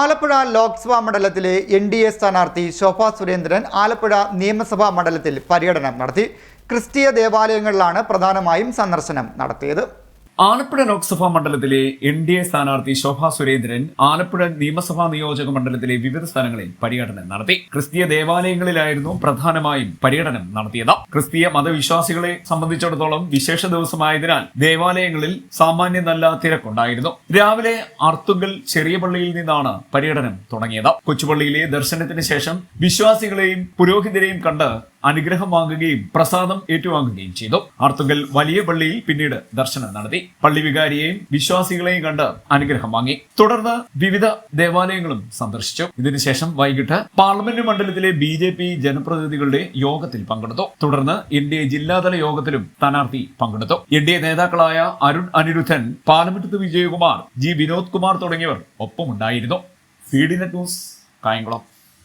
ആലപ്പുഴ ലോക്സഭാ മണ്ഡലത്തിലെ N D A സ്ഥാനാർത്ഥി ശോഭ സുരേന്ദ്രൻ ആലപ്പുഴ നിയമസഭാ മണ്ഡലത്തിൽ പര്യടനം നടത്തി ക്രിസ്തീയ ദേവാലയങ്ങളിലാണ് പ്രധാനമായും സന്ദർശനം നടത്തിയത്. ആലപ്പുഴ ലോക്സഭാ മണ്ഡലത്തിലെ എൻ ഡി എ സ്ഥാനാർത്ഥി ശോഭാ സുരേന്ദ്രൻ ആലപ്പുഴ നിയമസഭാ നിയോജക മണ്ഡലത്തിലെ വിവിധ സ്ഥലങ്ങളിൽ പര്യടനം നടത്തി. ക്രിസ്തീയ ദേവാലയങ്ങളിലായിരുന്നു പ്രധാനമായും പര്യടനം നടത്തിയത്. ക്രിസ്തീയ മതവിശ്വാസികളെ സംബന്ധിച്ചിടത്തോളം വിശേഷ ദിവസമായതിനാൽ ദേവാലയങ്ങളിൽ സാമാന്യ നല്ല തിരക്കുണ്ടായിരുന്നു. രാവിലെ അർത്തുങ്കൽ ചെറിയ പള്ളിയിൽ നിന്നാണ് പര്യടനം തുടങ്ങിയത്. കൊച്ചുപള്ളിയിലെ ദർശനത്തിന് ശേഷം വിശ്വാസികളെയും പുരോഹിതരെയും കണ്ട് അനുഗ്രഹം വാങ്ങുകയും പ്രസാദം ഏറ്റുവാങ്ങുകയും ചെയ്തു. ആർത്തുങ്കൽ വലിയ പള്ളിയിൽ പിന്നീട് ദർശനം നടത്തി. പള്ളി വികാരിയെയും വിശ്വാസികളെയും കണ്ട് അനുഗ്രഹം വാങ്ങി. തുടർന്ന് വിവിധ ദേവാലയങ്ങളും സന്ദർശിച്ചു. ഇതിനുശേഷം വൈകിട്ട് പാർലമെന്റ് മണ്ഡലത്തിലെ ബി ജെ പി ജനപ്രതിനിധികളുടെ യോഗത്തിൽ പങ്കെടുത്തു. തുടർന്ന് എൻ ഡി എ ജില്ലാതല യോഗത്തിലും സ്ഥാനാർത്ഥി പങ്കെടുത്തു. എൻ ഡി എ നേതാക്കളായ അരുൺ അനിരുദ്ധൻ പാർലമെന്റ് വിജയകുമാർ ജി വിനോദ് കുമാർ തുടങ്ങിയവർ ഒപ്പമുണ്ടായിരുന്നു. ഫീഡിനെ ന്യൂസ് കായംകുളം.